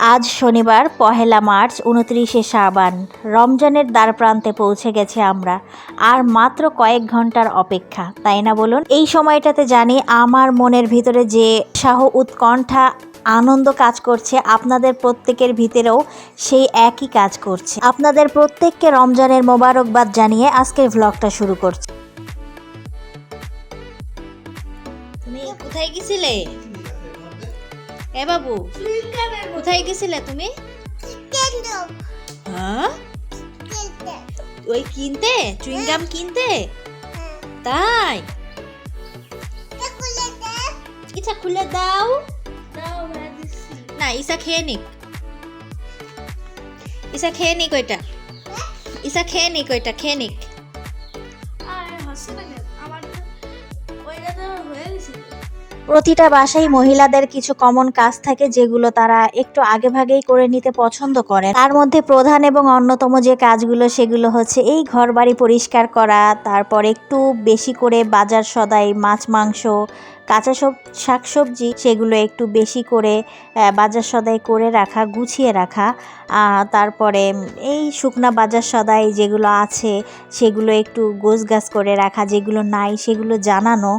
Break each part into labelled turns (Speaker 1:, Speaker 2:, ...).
Speaker 1: আজ শনিবার, পহেলা মার্চ, উনত্রিশে শাবান। রমজানের দ্বার প্রান্তে পৌঁছে গেছে আমরা। আর মাত্র কয়েক ঘণ্টার অপেক্ষা, তাই না বলুন? এই সময়টাতে জানি আমার মনের ভিতরে যে সাহ উৎকণ্ঠা, আনন্দ কাজ করছে, আপনাদের প্রত্যেকের ভিতরেও সেই একই কাজ করছে। আপনাদের প্রত্যেককে রমজানের মোবারকবাদ জানিয়ে আজকের ভ্লগটা শুরু করছি। কোথায় গেছিলে? এ বাবু কোথায় গেছিলে তুমি? হ্যাঁ? ওই কিনতে? চুইংগাম কিনতে? তাই? ইচ্ছা খুলে দাও। না ইসা খেয়ে নিক। ইসা খেয়ে নিক ওইটা। ইসা খেয়ে নিক ওইটা খেয়ে নিক। প্রতিটা বাসায় মহিলাদের কিছু কমন কাজ থাকে যেগুলো তারা একটু আগে ভাগেই করে নিতে পছন্দ করেন। তার মধ্যে প্রধান এবং অন্যতম যে কাজগুলো সেগুলো হচ্ছে এই ঘর বাড়ি পরিষ্কার করা, তারপর একটু বেশি করে বাজার সদাই মাছ, মাংস, কাঁচা সব, শাকসবজি সেগুলো একটু বেশি করে বাজার সদাই করে রাখা, গুছিয়ে রাখা। তারপরে এই শুকনা বাজার সদাই যেগুলো আছে, সেগুলো একটু গোছগাছ করে রাখা, যেগুলো নাই সেগুলো জানানো।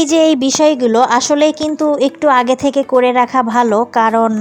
Speaker 1: এই যে এই বিষয়গুলো আসলে কিন্তু একটু আগে থেকে করে রাখা ভালো, কারণ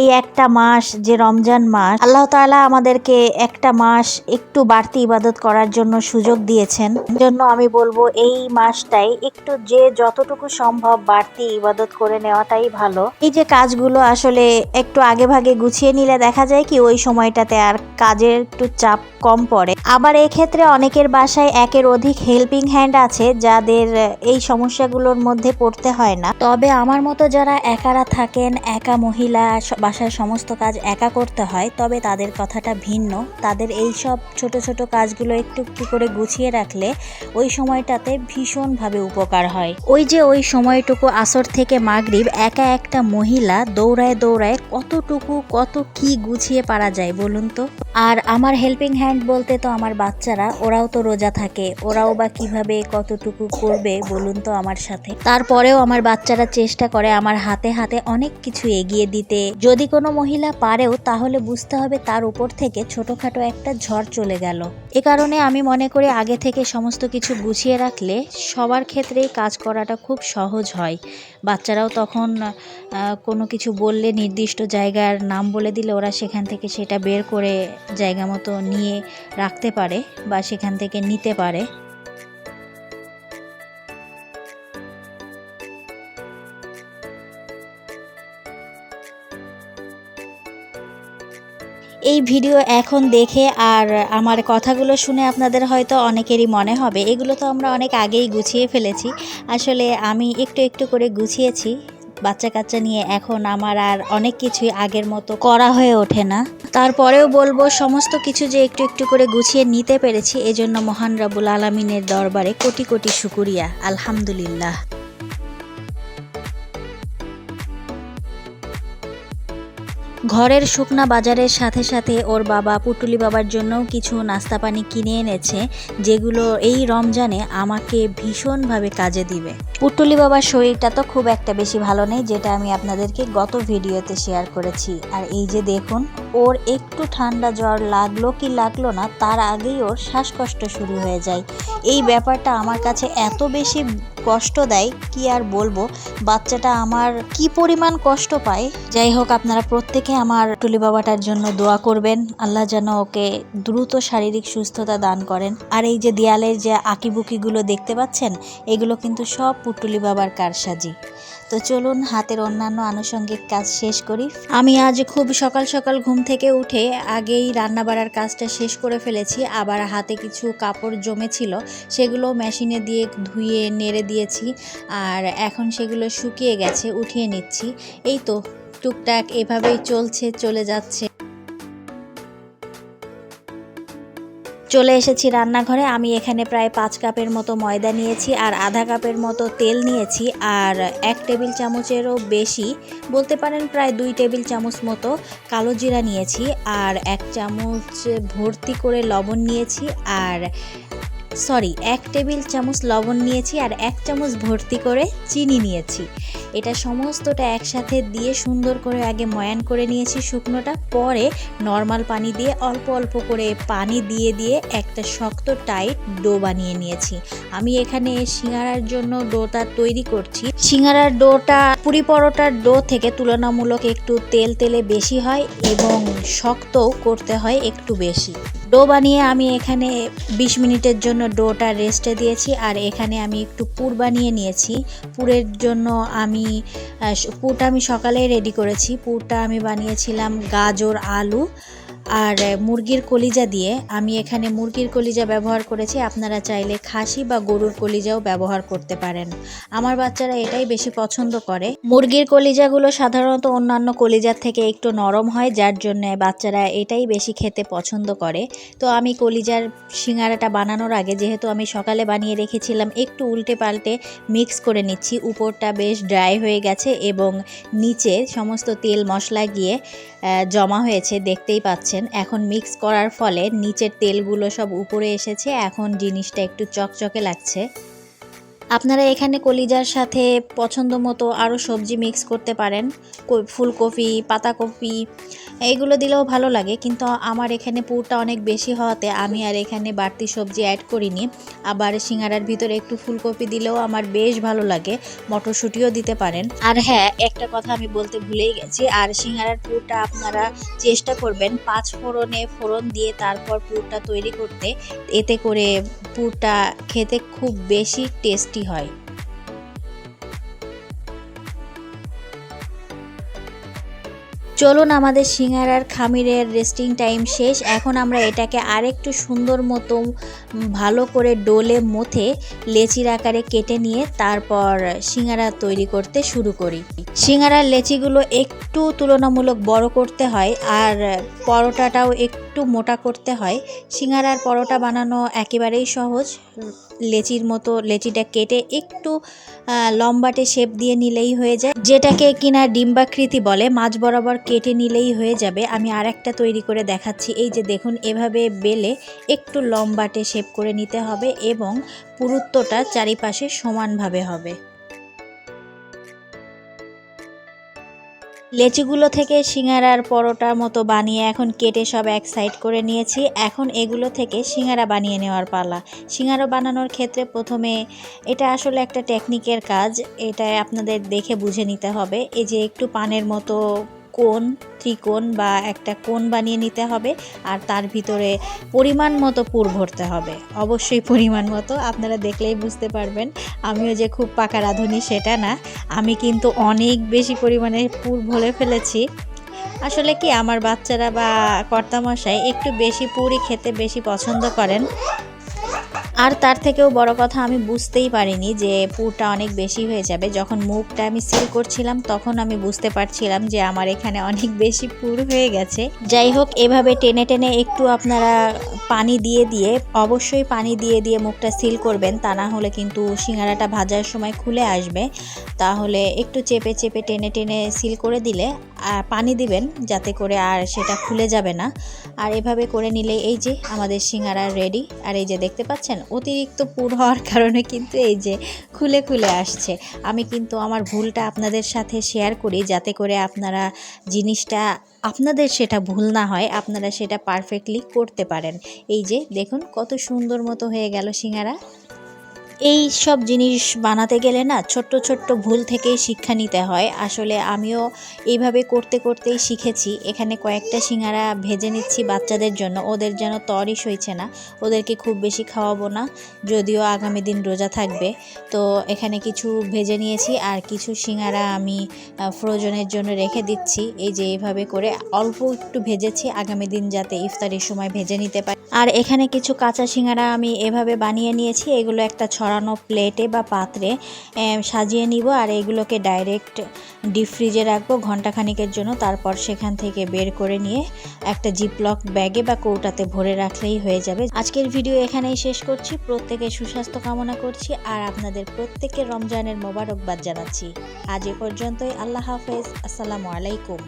Speaker 1: এই একটা মাস যে রমজান মাস, আল্লাহ তাআলা আমাদেরকে একটা মাস একটু বাড়তি ইবাদত করার জন্য সুযোগ দিয়েছেন। জন্য আমি বলব, এই মাসটাই একটু যে যতটুকু সম্ভব বাড়তি ইবাদত করে নেওয়াটাই ভালো। এই যে কাজগুলো আসলে একটু আগে ভাগে গুছিয়ে নিলে দেখা যায় কি ওই সময়টাতে আর কাজের একটু চাপ কম পড়ে। আবার এক্ষেত্রে অনেকের বাসায় একের অধিক হেল্পিং হ্যান্ড আছে, যাদের এই সমস্যাগুলোর মধ্যে পড়তে হয় না। তবে আমার মতো যারা একারা থাকেন, একা মহিলা বাসার সমস্ত কাজ একা করতে হয়, তবে তাদের কথাটা ভিন্ন। তাদের এই সব ছোট ছোট কাজগুলো একটু একটু করে গুছিয়ে রাখলে ওই সময়টাতে ভীষণভাবে উপকার হয়। ওই যে ওই সময়টুকু আসর থেকে মাগরিব, একা একটা মহিলা দৌড়ায় দৌড়ায় কতটুকু, কত কি গুছিয়ে পারা যায়, বলুন তো। আর আমার হেল্পিং হ্যান্ড বলতে তো আমার বাচ্চারা, ওরাও তো রোজা থাকে, ওরাও বা কীভাবে কতটুকু করবে, বলুন তো আমার সাথে। তারপরেও আমার বাচ্চারা চেষ্টা করে আমার হাতে হাতে অনেক কিছু এগিয়ে দিতে। যদি কোনো মহিলা পারেও, তাহলে বুঝতে হবে তার উপর থেকে ছোটখাটো একটা ঝড় চলে গেল। এ কারণে আমি মনে করি আগে থেকে সমস্ত কিছু গুছিয়ে রাখলে সবার ক্ষেত্রেই কাজ করাটা খুব সহজ হয়। বাচ্চারাও তখন কোনো কিছু বললে, নির্দিষ্ট জায়গার নাম বলে দিলে ওরা সেখান থেকে সেটা বের করে জায়গা মতো নিয়ে রাখতে পারে বা সেখান থেকে নিতে পারে। এই ভিডিও এখন দেখে আর আমার কথাগুলো শুনে আপনাদের হয়তো অনেকেরই মনে হবে। এগুলো তো আমরা অনেক আগেই গুছিয়ে ফেলেছি। আসলে আমি একটু একটু করে গুছিয়েছি। বাচ্চা কাচ্চা নিয়ে এখন আমার আর অনেক কিছুই আগের মতো করা হয়ে ওঠে না। তারপরেও বলব, সমস্ত কিছু যে একটু একটু করে গুছিয়ে নিতে পেরেছি, এজন্য মহান রাবুল আলমিনের দরবারে কোটি কোটি শুকুরিয়া। আলহামদুলিল্লাহ। ঘরের শুকনা বাজারের সাথে সাথে ওর বাবা পুটুলি বাবার জন্যও কিছু নাস্তা পানি কিনে এনেছে, যেগুলো এই রমজানে আমাকে ভীষণভাবে কাজে দিবে। পুটুলি বাবার শরীরটা তো খুব একটা বেশি ভালো নেই, যেটা আমি আপনাদেরকে গত ভিডিওতে শেয়ার করেছি। আর এই যে দেখুন ওর একটু ঠান্ডা জ্বর লাগল কি লাগল না, তার আগেই ওর শ্বাসকষ্ট শুরু হয়ে যায়। এই ব্যাপারটা আমার কাছে এত বেশি কষ্ট দেয়, কি আর বলব? বাচ্চাটা আমার কি পরিমাণ কষ্ট পায়? যাই হোক, আপনারা প্রত্যেকে আমার টুলি বাবাটার জন্য দোয়া করবেন। আল্লাহ যেন ওকে দ্রুত শারীরিক সুস্থতা দান করেন। আর এই যে দেয়ালের যে আঁকিবুকিগুলো দেখতে পাচ্ছেন, এগুলো কিন্তু সব পুটুলি বাবার কারসাজি। তো চলুন হাতের অন্যান্য আনুষঙ্গিক কাজ শেষ করি। আমি আজ খুব সকাল সকাল ঘুম থেকে উঠে আগেই রান্না বাড়ার কাজটা শেষ করে ফেলেছি। আবার হাতে কিছু কাপড় জমেছিল, সেগুলো মেশিনে দিয়ে ধুয়ে নেড়ে দিয়েছি আর এখন সেগুলো শুকিয়ে গেছে, উঠিয়ে নিচ্ছি। এই তো, টুকটাক এভাবেই চলছে, চলে যাচ্ছে। চলে এসেছি রান্নাঘরে। আমি এখানে প্রায় পাঁচ কাপের মতো ময়দা নিয়েছি আর আধা কাপের মতো তেল নিয়েছি আর এক টেবিল চামচেরও বেশি, বলতে পারেন প্রায় দুই টেবিল চামচ মতো কালো জিরা নিয়েছি আর এক চামচ ভর্তি করে লবণ নিয়েছি আর সরি, এক টেবিল চামচ লবণ নিয়েছি আর এক চামচ ভর্তি করে চিনি নিয়েছি। এটা সমস্তটা একসাথে দিয়ে সুন্দর করে আগে ময়ান করে নিয়েছি শুকনোটা, পরে নর্মাল পানি দিয়ে অল্প অল্প করে পানি দিয়ে দিয়ে একটা শক্ত টাইট ডো বানিয়ে নিয়েছি। আমি এখানে সিঙ্গারার জন্য ডোটা তৈরি করছি। সিঙ্গারার ডোটা, পুরি পরোটার ডো থেকে তুলনামূলক একটু তেল তেলে বেশি হয় এবং শক্তও করতে হয় একটু বেশি। ডো বানিয়ে আমি এখানে 20 মিনিটের জন্য ডোটা রেস্টে দিয়েছি, আর এখানে আমি একটু পুর বানিয়ে নিয়েছি। পুরের জন্য আমি পুরটা আমি সকালে রেডি করেছি। পুরটা আমি বানিয়েছিলাম গাজর, আলু আর মুরগির কলিজা দিয়ে আমি এখানে মুরগির কলিজা ব্যবহার করেছি। আপনারা চাইলে খাসি বা গরুর কলিজাও ব্যবহার করতে পারেন। আমার বাচ্চারা এটাই বেশি পছন্দ করে। মুরগির কলিজাগুলো সাধারণত অন্যান্য কলিজার থেকে একটু নরম হয়, যার জন্য বাচ্চারা এটাই বেশি খেতে পছন্দ করে। তো আমি কলিজার সিঙ্গারাটা বানানোর আগে, যেহেতু আমি সকালে বানিয়ে রেখেছিলাম, একটু উল্টে পাল্টে মিক্স করে নিচ্ছি। উপরটা বেশ ড্রাই হয়ে গেছে এবং নিচে সমস্ত তেল মশলা গিয়ে জমা হয়েছে, দেখতেই পাচ্ছেন এখন মিক্স করার ফলে নিচের তেলগুলো সব উপরে এসেছে, এখন জিনিসটা একটু চকচকে লাগছে। আপনারা এখানে কলিজার সাথে পছন্দ মতো আরও সবজি মিক্স করতে পারেন ফুলকপি, পাতাকপি এইগুলো দিলেও ভালো লাগে, কিন্তু আমার এখানে পুরটা অনেক বেশি হওয়াতে আমি আর এখানে বাড়তি সবজি অ্যাড করিনি। আবার সিঙ্গারার ভিতরে একটু ফুলকপি দিলেও আমার বেশ ভালো লাগে, মটরশুঁটিও দিতে পারেন। আর হ্যাঁ একটা কথা আমি বলতে ভুলেই গেছি, আর সিঙ্গারার পুরটা আপনারা চেষ্টা করবেন পাঁচ ফোড়নে ফোড়ন দিয়ে তারপর পুরটা তৈরি করতে, এতে করে পুরটা খেতে খুব বেশি টেস্টি হয়। চলুন আমাদের সিঙ্গারার খামিরের রেস্টিং টাইম শেষ। এখন আমরা এটাকে আরেকটু সুন্দর মতো ভালো করে ডোলে মথে লেচির আকারে কেটে নিয়ে তারপর সিঙ্গারা তৈরি করতে শুরু করি। সিঙ্গারার লেচিগুলো একটু তুলনামূলক বড় করতে হয় আর পরোটাটাও একটু মোটা করতে হয়। সিঙ্গারার পরোটা বানানো একেবারেই সহজ। লেচির মতো লেচিটা কেটে একটু লম্বাটে শেপ দিয়ে নিলেই হয়ে যায়। যেটাকে কিনা ডিম্বাকৃতি বলে মাছ বরাবর কেটে নিলেই হয়ে যাবে। আমি আর একটা তৈরি করে দেখাচ্ছি। এই যে দেখুন, এভাবে বেলে একটু লম্বাটে শেপ করে নিতে হবে এবং পুরুত্বটা চারিপাশে সমানভাবে হবে। লেচিগুলো থেকে সিঙ্গারার পরোটা মতো বানিয়ে এখন কেটে সব এক সাইড করে নিয়েছি। এখন এগুলো থেকে সিঙ্গারা বানিয়ে নেওয়ার পালা। সিঙ্গারা বানানোর ক্ষেত্রে প্রথমে এটা আসলে একটা টেকনিকের কাজ। এটা আপনাদের দেখে বুঝে নিতে হবে। এই যে একটু পানের মতো কোণ, ত্রিকোণ বা একটা কোণ বানিয়ে নিতে হবে আর তার ভিতরে পরিমাণ মতো পুর ভরতে হবে। অবশ্যই পরিমাণ মতো, আপনারা দেখলেই বুঝতে পারবেন। আমিও যে খুব পাকা রাঁধুনি সেটা না, আমি কিন্তু অনেক বেশি পরিমাণে পুর ভরে ফেলেছি। আসলে কি, আমার বাচ্চারা বা কর্তামশাই একটু বেশি পুরি খেতে বেশি পছন্দ করেন। আর তার থেকেও বড় কথা, আমি বুঝতেই পারিনি যে পুরটা অনেক বেশি হয়ে যাবে। যখন মুখটা আমি সিল করছিলাম, তখন আমি বুঝতে পারছিলাম যে আমার এখানে অনেক বেশি পুর হয়ে গেছে। যাই হোক, এভাবে টেনে টেনে একটু আপনারা পানি দিয়ে দিয়ে, অবশ্যই পানি দিয়ে দিয়ে মুখটা সিল করবেন, তা না হলে কিন্তু সিঙ্গারাটা ভাজার সময় খুলে আসবে। তাহলে একটু চেপে চেপে টেনে টেনে সিল করে দিলে পানি দিবেন, যাতে করে আর সেটা খুলে যাবে না। আর এভাবে করে নিলে এই যে আমাদের সিঙ্গারা রেডি আর এই যে দেখতে পাচ্ছেন, অতিরিক্ত পুর হওয়ার কারণে কিন্তু এই যে খুলে খুলে আসছে। আমি কিন্তু আমার ভুলটা আপনাদের সাথে শেয়ার করি যাতে করে আপনারা জিনিসটা, আপনাদের সেটা ভুল না হয়, আপনারা সেটা পারফেক্টলি করতে পারেন। এই যে দেখুন কত সুন্দর মতো হয়ে গেল সিঙ্গারা। এই সব জিনিস বানাতে গেলে না ছোট্ট ছোট্ট ভুল থেকেই শিক্ষা নিতে হয়। আসলে আমিও এইভাবে করতে করতেই শিখেছি। এখানে কয়েকটা সিঙ্গারা ভেজে নিচ্ছি বাচ্চাদের জন্য। ওদের যেন তরই সইছে না। ওদেরকে খুব বেশি খাওয়াবো না। যদিও আগামী দিন রোজা থাকবে। তো এখানে কিছু ভেজে নিয়েছি আর কিছু সিঙ্গারা আমি ফ্রোজনের জন্য রেখে দিচ্ছি। এই যে এইভাবে করে অল্প একটু ভেজেছি। আগামী দিন যাতে ইফতারির সময় ভেজে নিতে পারি। আর এখানে কিছু কাঁচা সিঙ্গারা আমি এভাবে বানিয়ে নিয়েছি। এগুলো একটা ছড়া ছড়ানো প্লেটে বা পাত্রে সাজিয়ে নিব আর এগুলোকে ডাইরেক্ট ডিপ ফ্রিজে রাখব ঘন্টাখানিকের জন্য। তারপর সেখান থেকে বের করে নিয়ে একটা জিপলক ব্যাগে বা কৌটাতে ভরে রাখলেই হয়ে যাবে। আজকের ভিডিও এখানেই শেষ করছি। প্রত্যেকের সুস্বাস্থ্য কামনা করছি আর আপনাদের প্রত্যেকের রমজানের মোবারকবাদ জানাচ্ছি। আজ এ পর্যন্তই। আল্লাহ হাফেজ। আসসালামু আলাইকুম।